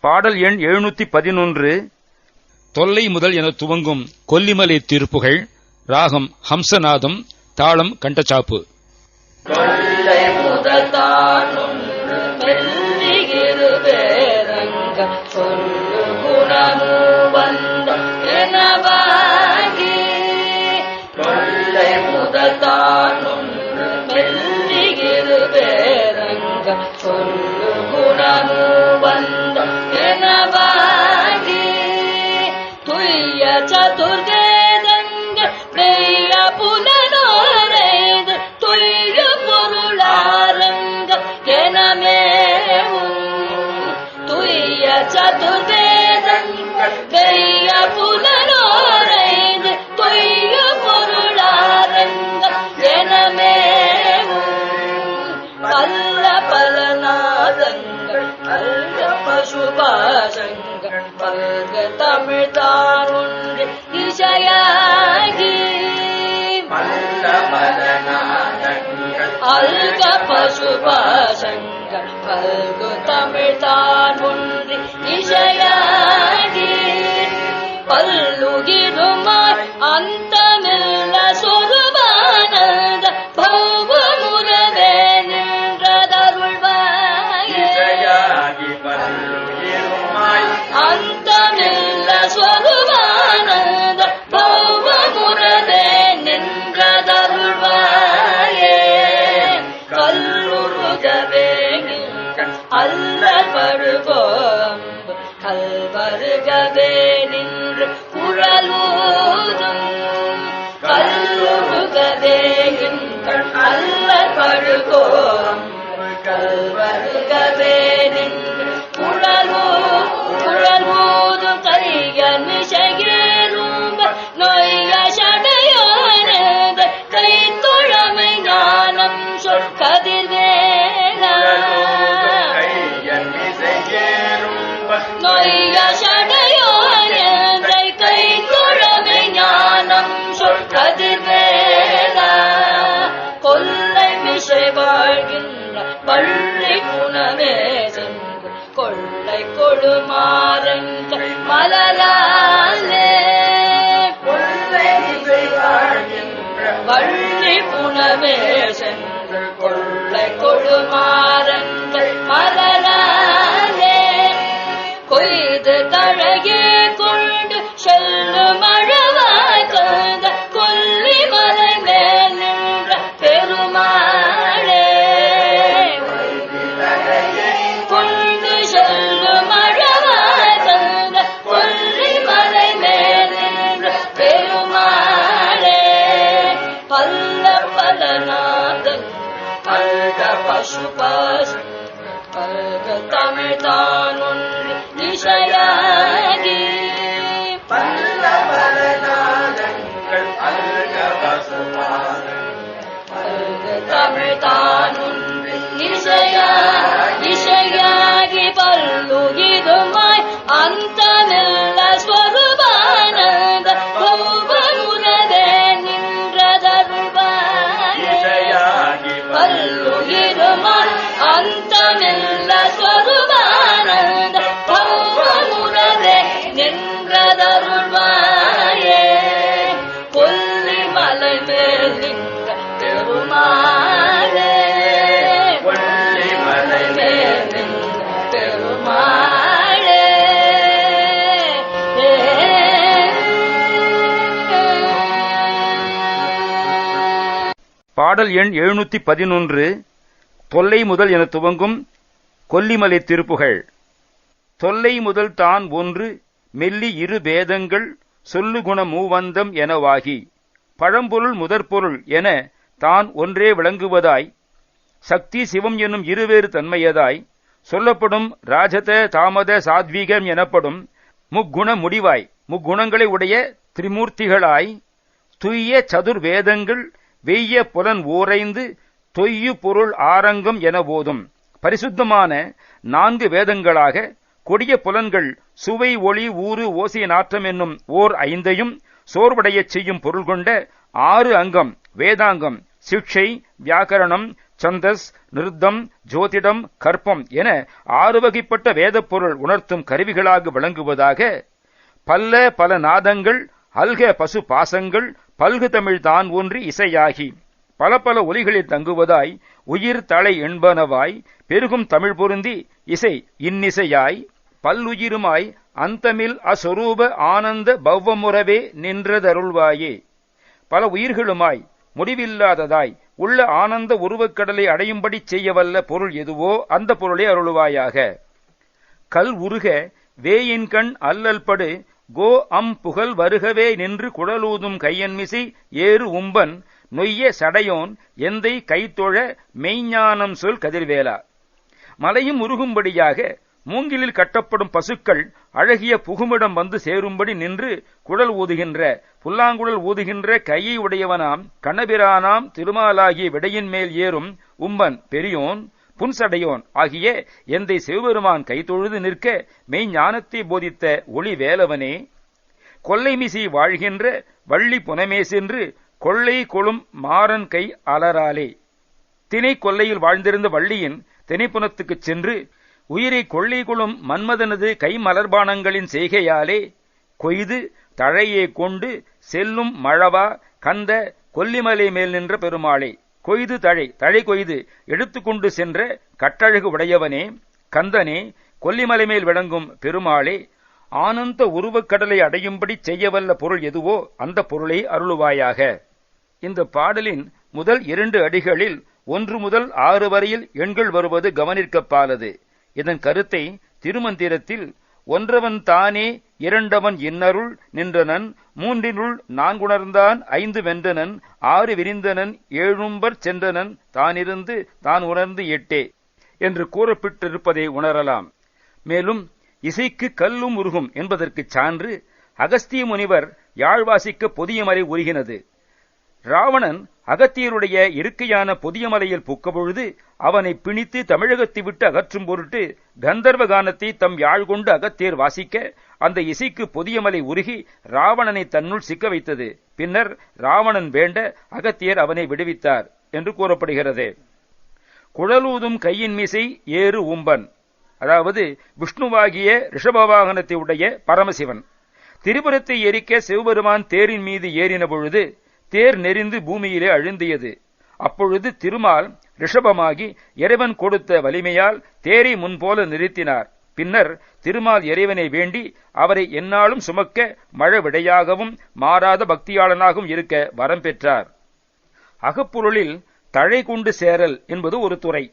பாடல் எண் எழுநூத்தி பதினொன்று. தொல்லை முதல் என துவங்கும் கொல்லிமலை திருப்புகழ் ராகம் ஹம்சநாதம் தாளம் கண்டச்சாப்பு. கொள்ளை முதத்தானொன்று துய்ய பெய்ய புலனோரைது துய்ய பொருளாரங்க எனமேவும் துய்ய சதுர்வேதங்க பெய்ய புலனோரைது துய்ய பொருளாரங்க எனமேவும் பல்ல பல்ல பசுபாசங்கள் பல்க தமிழ்தான் அல்க பசுபாசங்கள் பல்கு தமிழ் தான் ஒன்று இசையாகி பல்லுகிருமாய் அந்த அல்ல படுகோம்பு கல்வருகவே நின்று குழலூதும் கல்லுருகவே குணமே சென்று கொள்ளை கொடுமாறங்க மலராலே. வள்ளி குணமே சென்று கொள்ளை கொடுமாறங்கள் மலராலே. கொய்து தழகே நின்றதருள்வாயே கொல்லி மலை மேல் நின்ற பெருமாளே. கொல்லி மலை மேல் நின்ற பெருமாளே. பாடல் எண் எழுநூத்தி பதினொன்று. தொல்லை முதல் என துவங்கும் கொல்லிமலை திருப்புகழ் தொல்லை முதல் தான் ஒன்று மெல்லி இரு பேதங்கள் சொல்லுகுண மூவந்தம் எனவாகி பழம்பொருள் முதற்பொருள் என தான் ஒன்றே விளங்குவதாய் சக்தி சிவம் என்னும் இருவேறு தன்மையதாய் சொல்லப்படும் ராஜத தாமத சாத்வீகம் எனப்படும் முக்குண முடிவாய் முக்குணங்களை உடைய திரிமூர்த்திகளாய் துய்ய சதுர்வேதங்கள் வெய்ய புலன் ஓரைந்து தொய்யு பொருள் ஆரங்கம் என போதும் பரிசுத்தமான நான்கு வேதங்களாக கொடிய புலன்கள் சுவை ஒளி ஊறு ஓசிய நாற்றம் என்னும் ஓர் ஐந்தையும் சோர்வடையச் செய்யும் பொருள் கொண்ட ஆறு அங்கம் வேதாங்கம் சிக்ஷை வியாக்கரணம் சந்தஸ் நிருத்தம் ஜோதிடம் கற்பம் என ஆறு வகைப்பட்ட வேதப்பொருள் உணர்த்தும் கருவிகளாக விளங்குவதாக பல்ல பல நாதங்கள் அல்க பசு பாசங்கள் பல்கு தமிழ் தான் ஒன்றி இசையாகி பல பல ஒலிகளில் தங்குவதாய் உயிர் தலை என்பனவாய் பெருகும் தமிழ் பொருந்தி இசை இன்னிசையாய் பல்லுயிருமாய் அந்தமில் அஸ்வரூப ஆனந்த பவ்வமுறவே நின்றதருள்வாயே. பல உயிர்களுமாய் முடிவில்லாததாய் உள்ள ஆனந்த உருவக்கடலை அடையும்படி செய்யவல்ல பொருள் எதுவோ அந்த பொருளை அருளுவாயாக. கல் உருக வேயின்கண் கண் அல்லல்படு கோ அம் புகழ் வருகவே நின்று குழலூதும் கையன்மிசை ஏறு உம்பன் நொய்ய சடையோன் எந்தை கைத்தொழ மெய்ஞானம் சொல் கதிர்வேலா. மலையும் உருகும்படியாக மூங்கிலில் கட்டப்படும் பசுக்கள் அழகிய புகுமிடம் வந்து சேரும்படி நின்று குழல் ஊதுகின்ற புல்லாங்குழல் ஊதுகின்ற கையை உடையவனாம் கண்ணபிரானாம் திருமாலாகிய விடையின் மேல் ஏறும் உம்பன் பெரியோன் புன்சடையோன் ஆகிய எந்தை சிவபெருமான் கைத்தொழுது நிற்க மெய்ஞானத்தை போதித்த ஒளி வேலவனே. கொல்லைமிசி வாழ்கின்ற வள்ளி புனமே சென்று கொள்ளை கொளும் மாறன் கை அலராலே தினை கொல்லையில் வாழ்ந்திருந்த வள்ளியின் தினைப்புனத்துக்குச் சென்று உயிரை கொள்ளிகுளும் மன்மதனது கை மலர்பானங்களின் செய்கையாலே கொய்து தழையே கொண்டு செல்லும் மழவா கந்த கொல்லிமலை மேல் நின்ற பெருமாளே கொய்து தழை தழை கொய்து எடுத்துக்கொண்டு சென்ற கட்டழகு உடையவனே கந்தனே கொல்லிமலை மேல் விளங்கும் பெருமாளே ஆனந்த உருவக்கடலை அடையும்படி செய்யவல்ல பொருள் எதுவோ அந்த பொருளை அருளுவாயாக. இந்த பாடலின் முதல் இரண்டு அடிகளில் ஒன்று முதல் ஆறு வரையில் எண்கள் வருவது கவனிக்கப்பாலது இதன் கருத்தை திருமந்திரத்தில் ஒன்றவன் தானே இரண்டவன் இன்னருள் நின்றனன் மூன்றினுள் நான்குணர்ந்தான் ஐந்து வென்றனன் ஆறு விரிந்தனன் ஏழும்பர் சென்றனன் தானிருந்து தான் உணர்ந்து எட்டே என்று கூறப்பட்டிருப்பதை உணரலாம். மேலும் இசைக்கு கல்லும் உருகும் என்பதற்குச் சான்று அகஸ்திய முனிவர் யாழ்வாசிக்க பொதியமறை உருகினது. ராவணன் அகத்தியருடைய இருக்கையான பொதிய மலையில் புக்கபொழுது அவனை பிணித்து தமிழகத்தை விட்டு அகற்றும் பொருட்டு கந்தர்வ கானத்தை தம் யாழ் கொண்டு அகத்தியர் வாசிக்க அந்த இசைக்கு பொதியமலை உருகி ராவணனை தன்னுள் சிக்க வைத்தது. பின்னர் ராவணன் வேண்ட அகத்தியர் அவனை விடுவித்தார் என்று கூறப்படுகிறது. குழலூதும் கையின் மீசை ஏறு உம்பன் அதாவது விஷ்ணுவாகிய ரிஷபவாகனத்தை உடைய பரமசிவன். திரிபுரத்தை எரிக்க சிவபெருமான் தேரின் மீது ஏறின பொழுது தேர் நெறிந்து பூமியிலே அழுந்தியது. அப்பொழுது திருமால் ரிஷபமாகி இறைவன் கொடுத்த வலிமையால் தேரை முன்போல நிறுத்தினார். பின்னர் திருமால் இறைவனை வேண்டி அவரை எந்நாளும் சுமக்க மழவிடையாகவும் மாறாத பக்தியாளனாகவும் இருக்க வரம் பெற்றார். அகப்பொருளில் தழை கொண்டு சேரல் என்பது ஒரு துறை.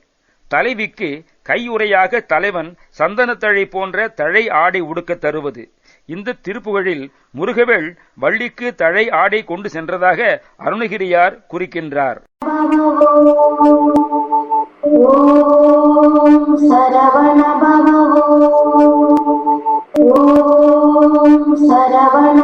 தலைவிக்கு கையுறையாக தலைவன் சந்தனத்தழை போன்ற தழை ஆடை உடுக்க தருவது. இந்த திருப்புகழில் முருகவேள் வள்ளிக்கு தழை ஆடை கொண்டு சென்றதாக அருணகிரியார் குறிக்கின்றார். சரவண